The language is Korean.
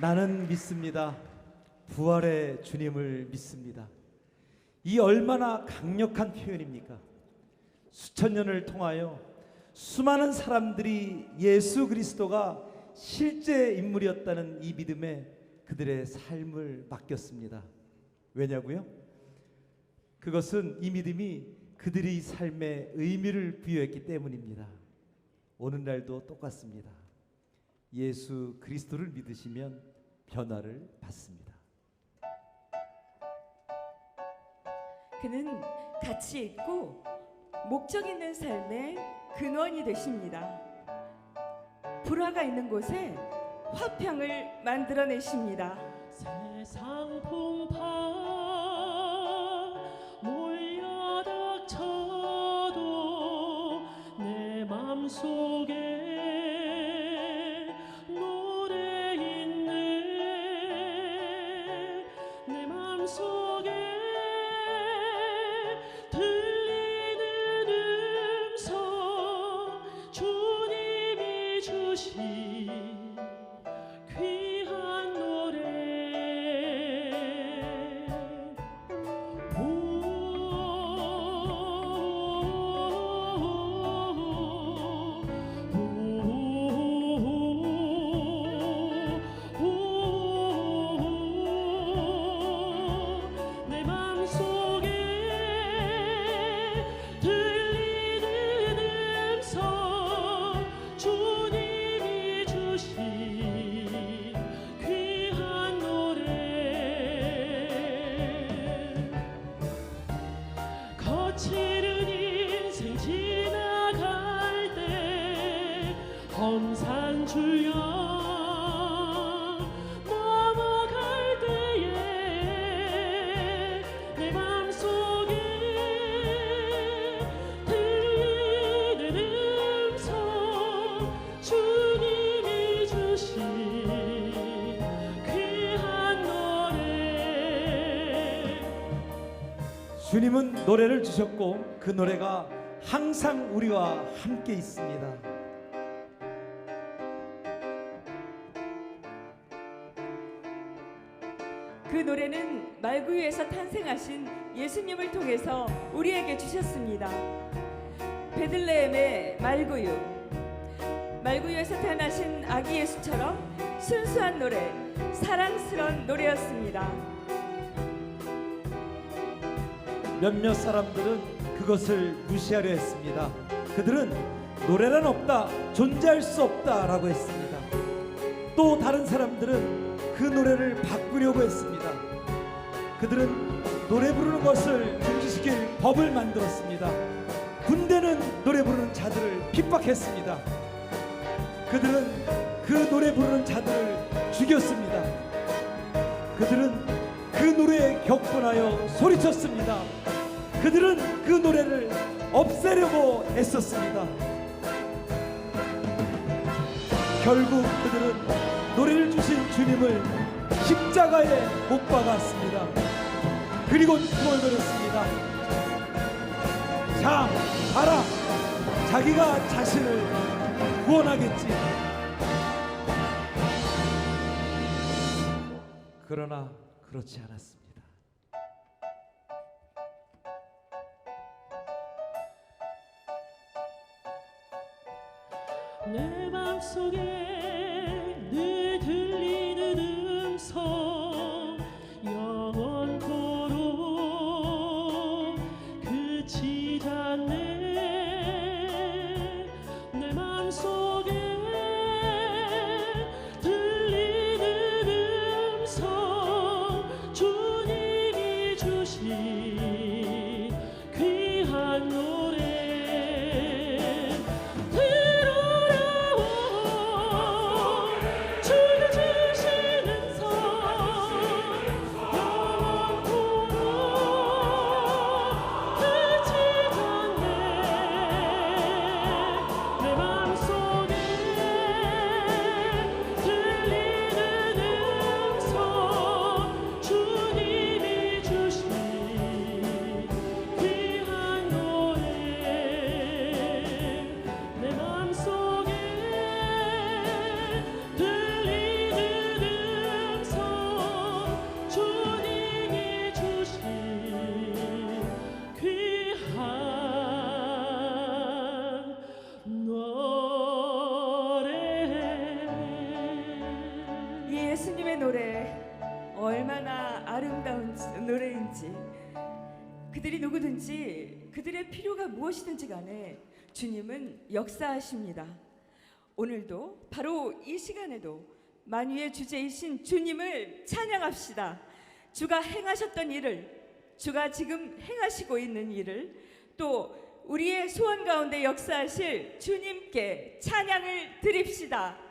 나는 믿습니다. 부활의 주님을 믿습니다. 이 얼마나 강력한 표현입니까? 수천 년을 통하여 수많은 사람들이 예수 그리스도가 실제 인물이었다는 이 믿음에 그들의 삶을 맡겼습니다. 왜냐고요? 그것은 이 믿음이 그들의 삶에 의미를 부여했기 때문입니다. 오늘날도 똑같습니다. 예수 그리스도를 믿으시면 변화를 받습니다. 그는 가치 있고 목적 있는 삶의 근원이 되십니다. 불화가 있는 곳에 화평을 만들어내십니다. 세상 풍파 몰려닥쳐도 내 맘속 속에 노래 주님은 노래를 주셨고 그 노래가 항상 우리와 함께 있습니다. 그 노래는 말구유에서 탄생하신 예수님을 통해서 우리에게 주셨습니다. 베들레헴의 말구유. 말구유에서 태어나신 아기 예수처럼 순수한 노래, 사랑스런 노래였습니다. 몇몇 사람들은 그것을 무시하려 했습니다. 그들은 노래란 없다, 존재할 수 없다라고 했습니다. 또 다른 사람들은 그 노래를 바꾸려고 했습니다. 그들은 노래 부르는 것을 금지시킬 법을 만들었습니다. 군대는 노래 부르는 자들을 핍박했습니다. 그들은 그 노래 부르는 자들을 죽였습니다. 그들은 그 노래에 격분하여 소리쳤습니다. 그들은 그 노래를 없애려고 애썼습니다. 결국 그들은 노래를 주신 주님을 십자가에 못 박았습니다. 그리고 죽어버렸습니다. 자, 봐라. 자기가 자신을 구원하겠지. 그러나 그렇지 않았습니다. 내 맘속에 늘 음 노래 얼마나 아름다운 노래인지 그들이 누구든지 그들의 필요가 무엇이든지 간에 주님은 역사하십니다. 오늘도 바로 이 시간에도 만유의 주제이신 주님을 찬양합시다. 주가 행하셨던 일을 주가 지금 행하시고 있는 일을 또 우리의 소원 가운데 역사하실 주님께 찬양을 드립시다.